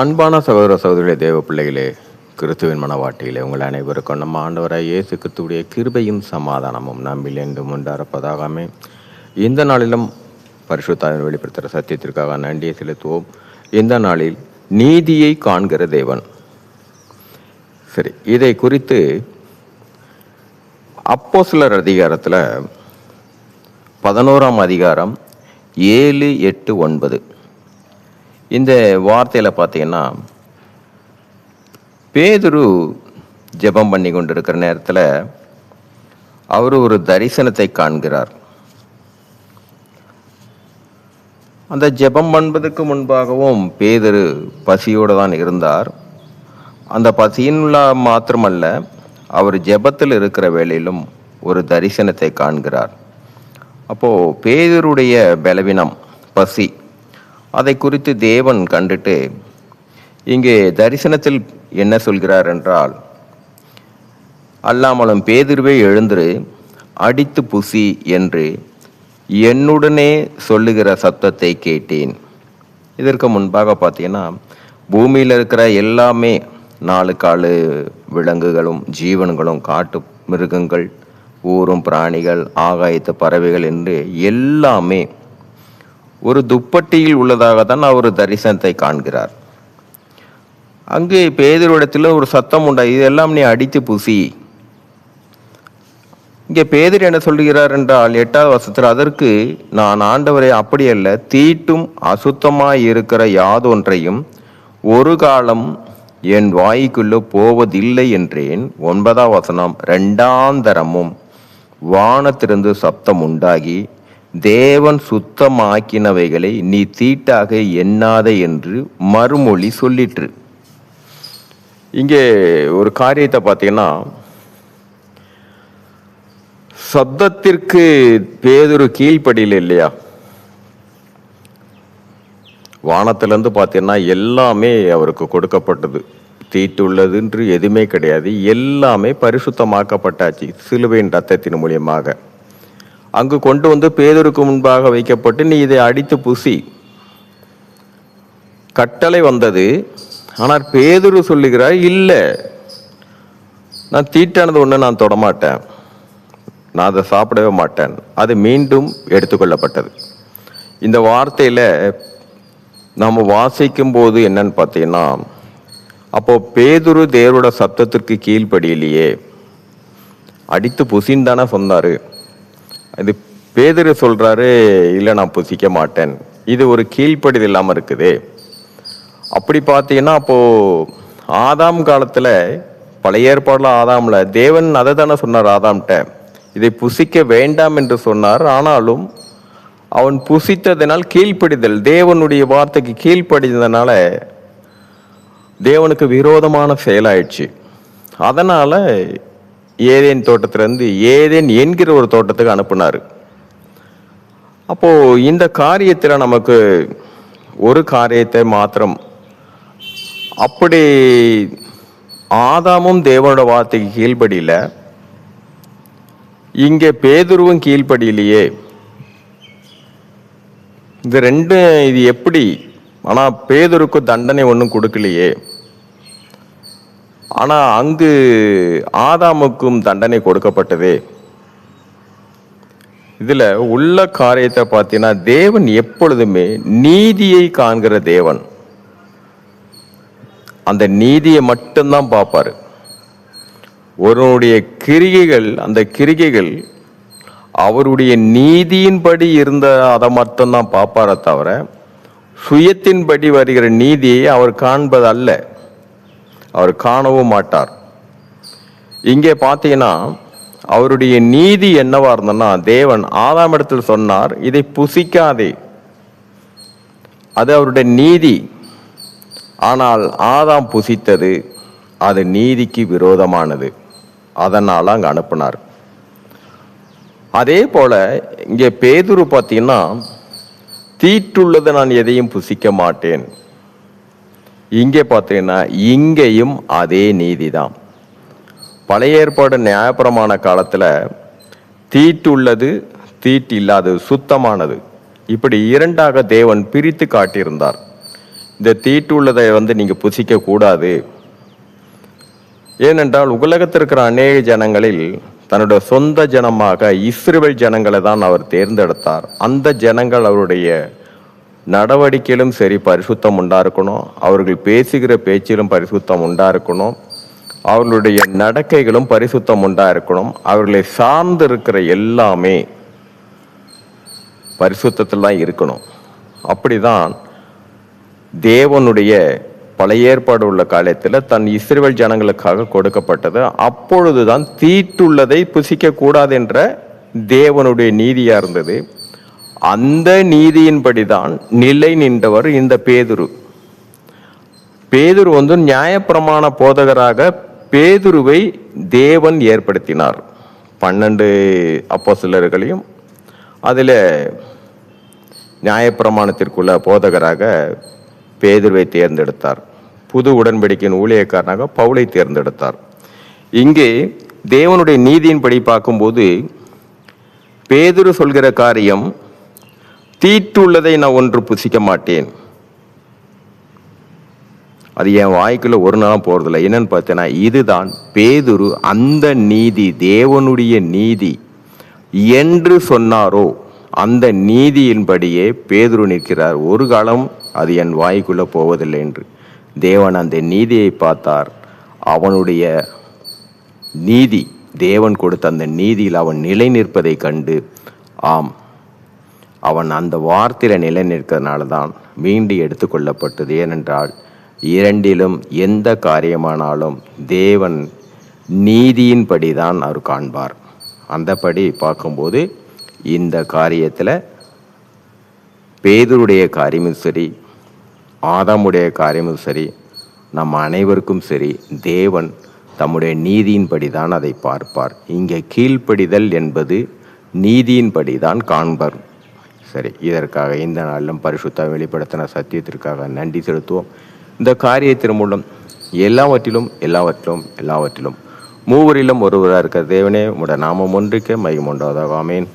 அன்பான சகோதர சகோதரிகளே தேவ பிள்ளைகளே கிறிஸ்துவின் மனவாட்டியிலே உங்கள் அனைவருக்கும் நம்ம ஆண்டவராய் இயேசு கிறிஸ்துவுடைய கிருபையும் சமாதானமும் நம்பில் என்றும் உண்டாரப்பதாகவே இந்த நாளிலும் பரிசுத்தாவின் வெளிப்படுத்துகிற சத்தியத்திற்காக நன்றியை செலுத்துவோம். இந்த நாளில் நீதியை காண்கிற தேவன். சரி இதை குறித்து அப்போ சிலர் அதிகாரத்தில் பதினோராம் அதிகாரம் ஏழு எட்டு ஒன்பது. இந்த வார்த்தையில் பார்த்தீங்கன்னா பேதுரு ஜெபம் பண்ணி கொண்டிருக்கிற நேரத்தில் அவர் ஒரு தரிசனத்தை காண்கிறார். அந்த ஜெபம் பண்ணுவதற்கு முன்பாகவும் பேதரு பசியோடு தான் இருந்தார். அந்த பசியினுள்ள மாத்திரமல்ல அவர் ஜெபத்தில் இருக்கிற வேளையிலும் ஒரு தரிசனத்தை காண்கிறார். அப்போ பேதருடைய பலவீனம் பசி அதை குறித்து தேவன் கண்டுட்டு இங்கே தரிசனத்தில் என்ன சொல்கிறார் என்றால் அல்லாமலும் பேதிருவே எழுந்துரு அடித்து புசி என்று என்னுடனே சொல்லுகிற சத்தத்தை கேட்டேன். இதற்கு முன்பாக பார்த்தீங்கன்னா பூமியில் இருக்கிற எல்லாமே நாலு காலு விலங்குகளும் ஜீவன்களும் காட்டு மிருகங்கள் ஊரும் பிராணிகள் ஆகாயத்து பறவைகள் என்று எல்லாமே ஒரு துப்பட்டியில் உள்ளதாக தான் அவர் தரிசனத்தை காண்கிறார். அங்கு பேதரிடத்தில் ஒரு சத்தம் உண்டா இதெல்லாம் நீ அடித்து புசி. இங்கே பேதர் என்ன சொல்கிறார் என்றால் எட்டாவது வருஷத்தில் அதற்கு நான் ஆண்டவரை அப்படி அல்ல தீட்டும் அசுத்தமாய் இருக்கிற யாதொன்றையும் ஒரு காலம் என் வாய்க்குள்ளே போவதில்லை என்றேன். ஒன்பதாம் வசனம் ரெண்டாந்தரமும் வானத்திலிருந்து சப்தம் உண்டாகி தேவன் சுத்தமாக்கினவைகளை நீ தீட்டாக எண்ணாதே என்று மறுமொழி சொல்லிற்று. இங்கே ஒரு காரியத்தை பார்த்தீங்கன்னா சப்தத்திற்கு பேதொரு கீழ்ப்படியில் இல்லையா? வானத்திலேருந்து பார்த்தீங்கன்னா எல்லாமே அவருக்கு கொடுக்கப்பட்டது. தீட்டுள்ளதுன்று எதுவுமே கிடையாது. எல்லாமே பரிசுத்தமாக்கப்பட்டாச்சு. சிலுவையின் ரத்தத்தின் மூலியமாக. அங்கு கொண்டு வந்து பேதருக்கு முன்பாக வைக்கப்பட்டு நீ இதை அடித்து புசி கட்டளை வந்தது. ஆனால் பேதுரு சொல்லுகிறார் இல்லை நான் தீட்டானது ஒன்று நான் தொடமாட்டேன். நான் அதை சாப்பிடவே மாட்டேன். அது மீண்டும் எடுத்துக்கொள்ளப்பட்டது. இந்த வார்த்தையில் நாம் வாசிக்கும் போது என்னன்னு பார்த்தீங்கன்னா அப்போது பேதுரு தேவரோட சத்தத்திற்கு கீழ்ப்படியிலேயே அடித்து புசின்னு தானே சொன்னார். இது பேதர் சொல்கிறாரு இல்லை நான் புசிக்க மாட்டேன். இது ஒரு கீழ்ப்படிதல் இல்லாமல் இருக்குது. அப்படி பார்த்தீங்கன்னா அப்போது ஆதாம் காலத்தில் பழைய ஏற்பாடில் ஆதாம்ல தேவன் அதை தானே சொன்னார் ஆதாம்கிட்ட. இதை புசிக்க வேண்டாம் என்று சொன்னார். ஆனாலும் அவன் புசித்ததனால் கீழ்ப்படிதல் தேவனுடைய வார்த்தைக்கு கீழ்ப்படிந்ததுனால தேவனுக்கு விரோதமான செயலாயிடுச்சு. அதனால் ஏதேன் தோட்டத்திலிருந்து ஏதேன் என்கிற ஒரு தோட்டத்துக்கு அனுப்புனார். அப்போ இந்த காரியத்தில் நமக்கு ஒரு காரியத்தை மாத்திரம் அப்படி ஆதாமும் தேவனோட வார்த்தைக்கு கீழ்ப்படியில இங்கே பேதுருவும் கீழ்ப்படியிலையே இது ரெண்டு இது எப்படி? ஆனால் பேதுருக்கு தண்டனை ஒன்றும் கொடுக்கலையே. ஆனால் அங்கு ஆதாமுக்கும் தண்டனை கொடுக்கப்பட்டதே. இதில் உள்ள காரியத்தை பார்த்தீங்கன்னா தேவன் எப்பொழுதுமே நீதியை காண்கிற தேவன். அந்த நீதியை மட்டும்தான் பார்ப்பாரு. ஒருவனுடைய கிரிகைகள் அந்த கிரிகைகள் அவருடைய நீதியின்படி இருந்த அதை மட்டும்தான் பார்ப்பாரே தவிர சுயத்தின்படி வருகிற நீதியை அவர் காண்பது அல்ல அவர் காணவும் மாட்டார். இங்கே பார்த்தீங்கன்னா அவருடைய நீதி என்னவா இருந்ததுன்னா தேவன் ஆதாம் இடத்தில் சொன்னார் இதை புசிக்காதே. அது அவருடைய நீதி. ஆனால் ஆதாம் புசித்தது அது நீதிக்கு விரோதமானது. அதனால் அங்கே அனுப்புனார். அதே போல இங்கே பேதுரு பார்த்தீங்கன்னா தீட்டுள்ளது நான் எதையும் புசிக்க மாட்டேன். இங்கே பார்த்தீங்கன்னா இங்கேயும் அதே நீதி தான் பழைய ஏற்பாடு நியாயப்பிரமான காலத்தில் தீட்டுள்ளது தீட்டு இல்லாதது சுத்தமானது. இப்படி இரண்டாக தேவன் பிரித்து காட்டியிருந்தார். இந்த தீட்டுள்ளதை வந்து நீங்கள் புசிக்க கூடாது. ஏனென்றால் உலகத்தில் இருக்கிற அநேக ஜனங்களில் தன்னுடைய சொந்த ஜனமாக இஸ்ரேல் ஜனங்களை தான் அவர் தேர்ந்தெடுத்தார். அந்த ஜனங்கள் அவருடைய நடவடிக்கையிலும் சரி பரிசுத்தம் உண்டா இருக்கணும் அவர்கள் பேசுகிற பேச்சிலும் பரிசுத்தம் உண்டா இருக்கணும் அவர்களுடைய நடக்கைகளும் பரிசுத்தம் உண்டா இருக்கணும் அவர்களை சார்ந்து இருக்கிற எல்லாமே பரிசுத்தத்தில் தான் இருக்கணும். அப்படிதான் தேவனுடைய பழைய ஏற்பாடு உள்ள காலத்தில் தன் இஸ்ரேல் ஜனங்களுக்காக கொடுக்கப்பட்டது. அப்பொழுதுதான் தீட்டுள்ளதை புசிக்க கூடாது என்ற தேவனுடைய நீதியா இருந்தது. அந்த நீதியின்படிதான் நிலை நின்றவர் இந்த பேதுரு. பேதுரு வந்து நியாயப்பிரமாண போதகராக பேதுருவை தேவன் ஏற்படுத்தினார். பன்னெண்டு அப்போ சிலர்களையும் அதில் நியாயப்பிரமாணத்திற்குள்ள போதகராக பேதுருவை தேர்ந்தெடுத்தார். புது உடன்படிக்கையின் ஊழியக்காரனாக பவுலை தேர்ந்தெடுத்தார். இங்கே தேவனுடைய நீதியின்படி பார்க்கும்போது பேதுரு சொல்கிற காரியம் தீட்டுள்ளதை நான் ஒன்று புசிக்க மாட்டேன். அது என் வாய்க்குள்ள ஒரு நாளும் போகிறதில்ல என்னன்னு பார்த்தேன்னா இதுதான் பேதுரு அந்த நீதி தேவனுடைய நீதி என்று சொன்னாரோ அந்த நீதியின்படியே பேதுரு நிற்கிறார். ஒரு காலம் அது என் வாய்க்குள்ள போவதில்லை என்று. தேவன் அந்த நீதியை பார்த்தார். அவனுடைய நீதி தேவன் கொடுத்த அந்த நீதியில் அவன் நிலை நிற்பதை கண்டு ஆம் அவன் அந்த வார்த்தையில நிலை நிற்கிறதுனால தான் மீண்டு எடுத்துக்கொள்ளப்பட்டது. ஏனென்றால் இரண்டிலும் எந்த காரியமானாலும் தேவன் நீதியின்படி தான் அவர் காண்பார். அந்தபடி பார்க்கும்போது இந்த காரியத்தில் பேதருடைய காரியமும் சரி ஆதாமுடைய காரியமும் சரி நம் அனைவருக்கும் சரி தேவன் தம்முடைய நீதியின்படி தான் அதை பார்ப்பார். இங்கே கீழ்ப்படிதல் என்பது நீதியின்படி தான் காண்பார். சரி இதற்காக இந்த நாளிலும் பரிசுத்தா வெளிப்படுத்தின சத்தியத்திற்காக நன்றி செலுத்துவோம். இந்த காரியத்தின் மூலம் எல்லாவற்றிலும் எல்லாவற்றிலும் எல்லாவற்றிலும் மூவரிலும் ஒருவராக இருக்கிற தேவனே உங்களோட நாமம் ஒன்றுக்கு மையம் உண்டாவதாக. ஆமேன்.